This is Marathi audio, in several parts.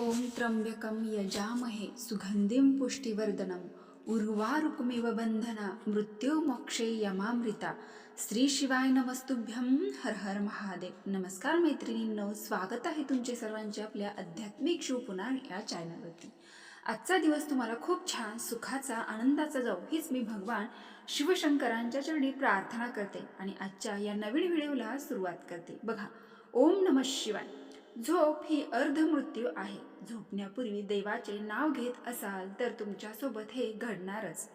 ओम त्र्यम्बकं यजामहे सुगन्धिं पुष्टिवर्धनम्। उर्वारुकमिव बंधना मृत्युमोक्षे यमामृता। श्री शिवाय नमस्तुभ्यं हर हर महादेव। नमस्कार मैत्रिणींनो स्वागत आहे तुमचे सर्वांचे आपल्या आध्यात्मिक शिवपुराण या चॅनलवरती आजचा दिवस तुम्हाला खूप छान सुखाचा आनंदाचा जाऊ हीच मी भगवान शिवशंकरांच्या चरणी प्रार्थना करते आणि आजच्या या नवीन व्हिडिओला सुरुवात करते. बघा ओम नम शिवाय. झोप ही अर्धमृत्यू आहे. झोपण्यापूर्वी देवाचे नाव घेत असाल तर तुमच्यासोबत हे घडणारच.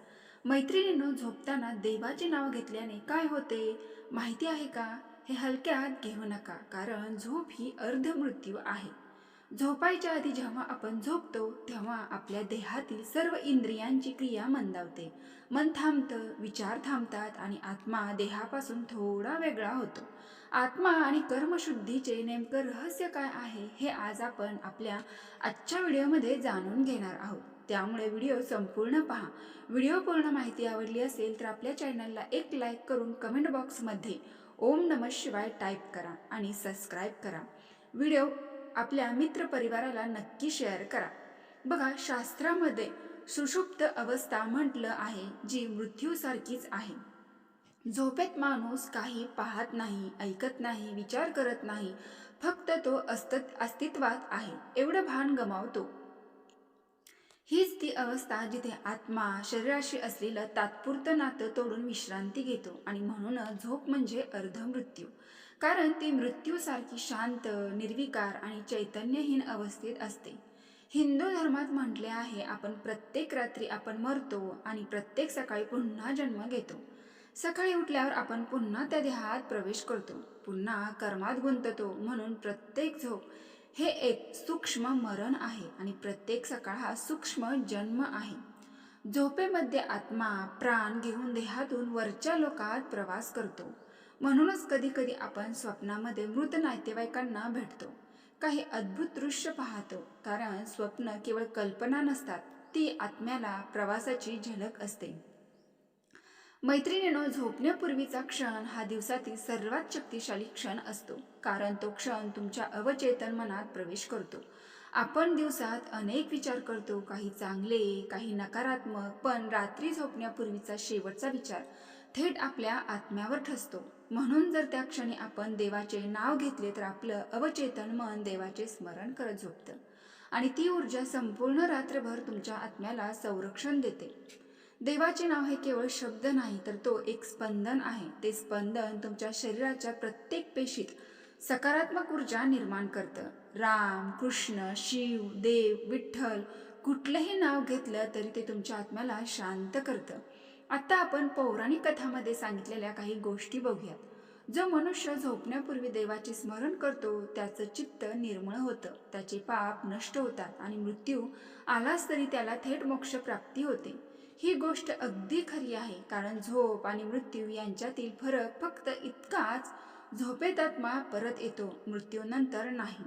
मैत्रिणींनो झोपताना देवाचे नाव घेतल्याने काय होते? माहिती आहे का? हे हलक्यात घेऊ नका कारण झोप ही अर्धमृत्यू आहे. झोपायच्या आधी जेव्हा आपण झोपतो तेव्हा आपल्या देहातील सर्व इंद्रियांची क्रिया मंदावते. मन थांबतं विचार थांबतात आणि आत्मा देहापासून थोडा वेगळा होतो. आत्मा आणि कर्मशुद्धीचे नेमकं रहस्य काय आहे हे आज आपण आपल्या आजच्या व्हिडिओमध्ये जाणून घेणार आहोत. त्यामुळे व्हिडिओ संपूर्ण पहा. व्हिडिओ पूर्ण माहिती आवडली असेल तर आपल्या चॅनलला एक लाईक करून कमेंट बॉक्समध्ये ओम नम शिवाय टाईप करा आणि सबस्क्राईब करा. व्हिडिओ आपल्या मित्रपरिवाराला नक्की शेअर करा. बघा शास्त्रामध्ये सुषुप्त अवस्था म्हटलं आहे जी मृत्यूसारखीच आहे. झोपेत माणूस काही पाहत नाही ऐकत नाही विचार करत नाही फक्त तो असत अस्तित्वात आहे एवढं भान गमावतो. हीच ती अवस्था जिथे आत्मा शरीराशी असलेलं तात्पुरतं नातं तोडून विश्रांती घेतो आणि म्हणूनच झोप म्हणजे अर्ध मृत्यू. कारण ती मृत्यूसारखी शांत निर्विकार आणि चैतन्यहीन अवस्थेत असते. हिंदू धर्मात म्हटले आहे आपण प्रत्येक रात्री आपण मरतो आणि प्रत्येक सकाळी पुन्हा जन्म घेतो. सकाळी उठल्यावर आपण पुन्हा त्या देहात प्रवेश करतो. पुन्हा कर्मात गुंततो म्हणून प्रत्येक झोप हे एक सूक्ष्म मरण आहे आणि प्रत्येक सकाळ हा सूक्ष्म जन्म आहे. झोपेमध्ये आत्मा प्राण घेऊन देहातून वरच्या लोकात प्रवास करतो. म्हणूनच कधी कधी आपण स्वप्नामध्ये मृत नातेवाईकांना भेटतो. काही अद्भुत दृश्य पाहतो कारण स्वप्न केवळ कल्पना नसतात ती आत्म्याला प्रवासाची झलक असते. मैत्रिणीनो झोपण्यापूर्वीचा क्षण हा दिवसातील सर्वात शक्तिशाली क्षण असतो कारण तो क्षण तुमच्या अवचेतन मनात प्रवेश करतो. आपण दिवसात अनेक विचार करतो काही चांगले काही नकारात्मक पण रात्री झोपण्यापूर्वीचा शेवटचा विचार थेट आपल्या आत्म्यावर ठसतो. म्हणून जर त्या क्षणी आपण देवाचे नाव घेतले तर आपलं अवचेतन मन देवाचे स्मरण करत झोपतं आणि ती ऊर्जा संपूर्ण रात्रभर तुमच्या आत्म्याला संरक्षण देते. देवाचे नाव हे केवळ शब्द नाही तर तो एक स्पंदन आहे. ते स्पंदन तुमच्या शरीराच्या प्रत्येक पेशीत सकारात्मक ऊर्जा निर्माण करतं. राम कृष्ण शिव देव विठ्ठल कुठलंही नाव घेतलं तरी ते तुमच्या आत्म्याला शांत करतं. आत्ता आपण पौराणिक कथामध्ये सांगितलेल्या काही गोष्टी बघूयात. जो मनुष्य झोपण्यापूर्वी देवाचे स्मरण करतो त्याचं चित्त निर्मळ होतं. त्याचे पाप नष्ट होतात आणि मृत्यू आलाच तरी त्याला थेट मोक्ष प्राप्ती होते. ही गोष्ट अगदी खरी आहे. कारण झोप आणि मृत्यू यांच्यातील फरक फक्त इतकाच झोपेत आत्मा परत येतो मृत्यूनंतर नाही.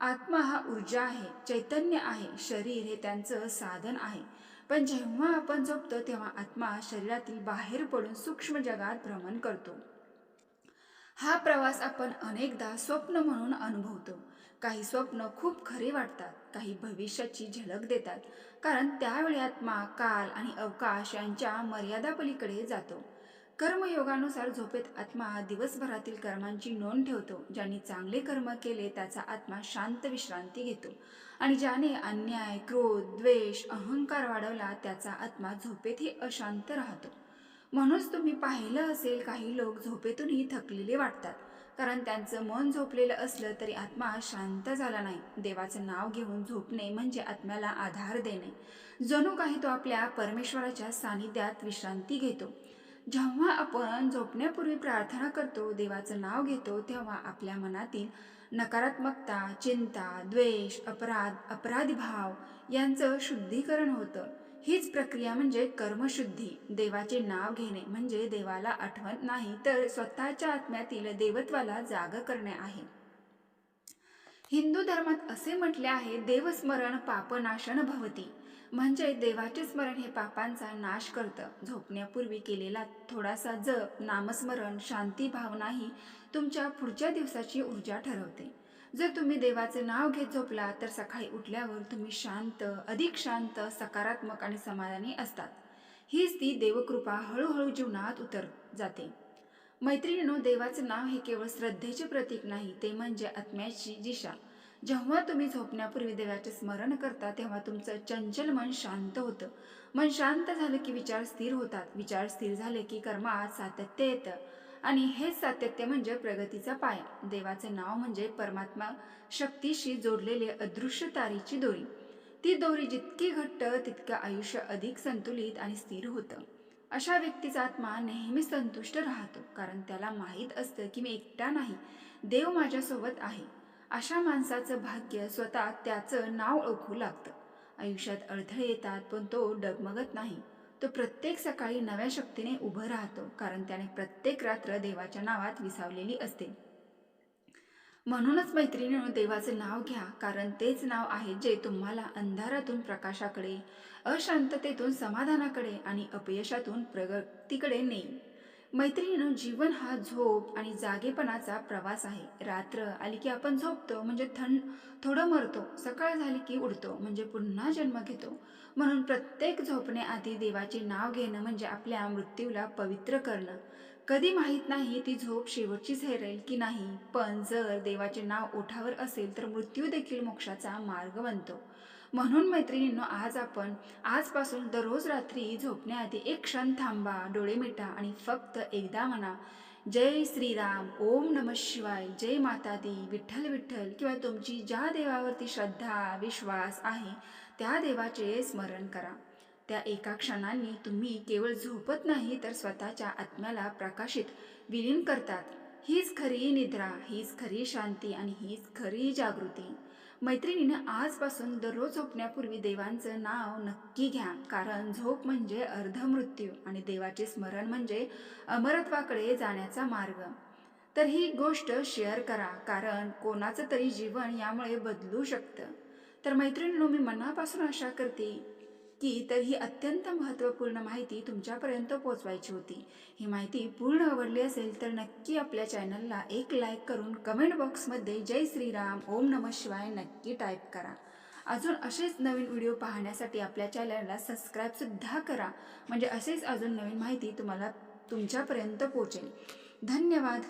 आत्मा हा ऊर्जा आहे चैतन्य आहे शरीर हे त्यांचं साधन आहे. पण जेव्हा आपण झोपतो तेव्हा आत्मा शरीरातील बाहेर पडून सूक्ष्म जगात भ्रमण करतो. हा प्रवास आपण अनेकदा स्वप्न म्हणून अनुभवतो. काही स्वप्न खूप खरे वाटतात. काही भविष्याची झलक देतात. कारण त्यावेळी आत्मा काल आणि अवकाश यांच्या मर्यादापलीकडे जातो. कर्मयोगानुसार झोपेत आत्मा दिवसभरातील कर्मांची नोंद ठेवतो. ज्यांनी चांगले कर्म केले त्याचा आत्मा शांत विश्रांती घेतो. आणि ज्याने अन्याय क्रोध द्वेष अहंकार वाढवला त्याचा आत्मा झोपेतही अशांत राहतो. म्हणूनच तुम्ही पाहिलं असेल काही लोक झोपेतूनही थकलेले वाटतात. कारण त्यांचं मन झोपलेलं असलं तरी आत्मा शांत झाला नाही. देवाचं नाव घेऊन झोपणे म्हणजे आत्म्याला आधार देणे. जणू काही तो आपल्या परमेश्वराच्या सानिध्यात विश्रांती घेतो. जेव्हा आपण झोपण्यापूर्वी प्रार्थना करतो देवाचं नाव घेतो तेव्हा आपल्या मनातील नकारात्मकता चिंता द्वेष अपराध अपराधीभाव यांचं शुद्धीकरण होतं. हीच प्रक्रिया म्हणजे कर्मशुद्धी देवाचे नाव घेणे म्हणजे देवाला आठवण नाही तर स्वतःच्या आत्म्यातील देवत्वाला जाग करणे आहे. हिंदू धर्मात असे म्हटले आहे देवस्मरण पापनाशन भवती. म्हणजे देवाचे स्मरण हे पापांचा नाश करतं. झोपण्यापूर्वी केलेला थोडासा जप नामस्मरण शांती भावनाही तुमच्या पुढच्या दिवसाची ऊर्जा ठरवते. जर तुम्ही देवाचे नाव घेत झोपला तर सकाळी उठल्यावर तुम्ही शांत अधिक शांत सकारात्मक आणि समाधानी असतात. हीच ती देवकृपा हळूहळू जीवनात उतर जाते. मैत्रिणीनो देवाचं नाव हे केवळ श्रद्धेचे प्रतीक नाही ते म्हणजे आत्म्याची दिशा. जेव्हा तुम्ही झोपण्यापूर्वी देवाचे स्मरण करता तेव्हा तुमचं चंचल मन शांत होतं. मन शांत झालं की विचार स्थिर होतात. विचार स्थिर झाले की कर्मात सातत्य येतं. आणि हेच सातत्य म्हणजे प्रगतीचा पाया. देवाचे नाव म्हणजे परमात्मा शक्तीशी जोडलेले अदृश्य तारीची दोरी. ती दोरी जितकी घट्ट तितकं आयुष्य अधिक संतुलित आणि स्थिर होतं. अशा व्यक्तीचा आत्मा नेहमी संतुष्ट राहतो कारण त्याला माहीत असतं की मी एकटा नाही देव माझ्यासोबत आहे. अशा माणसाचं भाग्य स्वतः त्याचं नाव ओळखू लागतं. आयुष्यात अडथळे येतात पण तो डगमगत नाही. तो प्रत्येक सकाळी नव्या शक्तीने उभं राहतो कारण त्याने प्रत्येक रात्र देवाच्या नावात विसावलेली असते. म्हणूनच मैत्रिणीनं देवाचं नाव घ्या कारण तेच नाव आहे जे तुम्हाला अंधारातून प्रकाशाकडे अशांततेतून समाधानाकडे आणि अपयशातून प्रगतीकडे नेईल. मैत्रिणीनं जीवन हा झोप आणि जागेपणाचा प्रवास आहे. रात्र आली की आपण झोपतो म्हणजे थंड थोडं मरतो सकाळ झाली की उडतो म्हणजे पुन्हा जन्म घेतो. म्हणून प्रत्येक झोपण्याआधी देवाचे नाव घेणं म्हणजे आपल्या मृत्यूला पवित्र करणं. कधी माहीत नाही ती झोप शेवटचीच हेरेल की नाही पण जर देवाचे नाव ओठावर असेल तर मृत्यू देखील मोक्षाचा मार्ग बनतो. म्हणून मैत्रिणींनो आज आपण आजपासून दररोज रात्री झोपण्याआधी एक क्षण थांबा डोळे मिटा आणि फक्त एकदा म्हणा. जय श्रीराम ओम नम शिवाय जय माता दी विठ्ठल विठ्ठल किंवा तुमची ज्या देवावरती श्रद्धा विश्वास आहे त्या देवाचे स्मरण करा. त्या एका क्षणांनी तुम्ही केवळ झोपत नाही तर स्वतःच्या आत्म्याला प्रकाशित विलीन करतात. हीच खरी निद्रा हीच खरी शांती आणि हीच खरी जागृती. मैत्रिणीनं आजपासून दररोज झोपण्यापूर्वी देवांचं नाव नक्की घ्या. कारण झोप म्हणजे अर्धमृत्यू आणि देवाचे स्मरण म्हणजे अमरत्वाकडे जाण्याचा मार्ग. तर ही गोष्ट शेअर करा कारण कोणाचं तरी जीवन यामुळे बदलू शकतं. तर मैत्रिणींनो मी मनापासून आशा करते की तर ही अत्यंत महत्त्वपूर्ण माहिती तुमच्यापर्यंत पोचवायची होती. ही माहिती पूर्ण आवडली असेल तर नक्की आपल्या चॅनलला एक लाईक करून कमेंट बॉक्समध्ये जय श्रीराम ओम नम शिवाय नक्की टाईप करा. अजून असेच नवीन व्हिडिओ पाहण्यासाठी आपल्या चॅनलला सबस्क्राईबसुद्धा करा. म्हणजे असेच अजून नवीन माहिती तुम्हाला तुमच्यापर्यंत पोचेल धन्यवाद.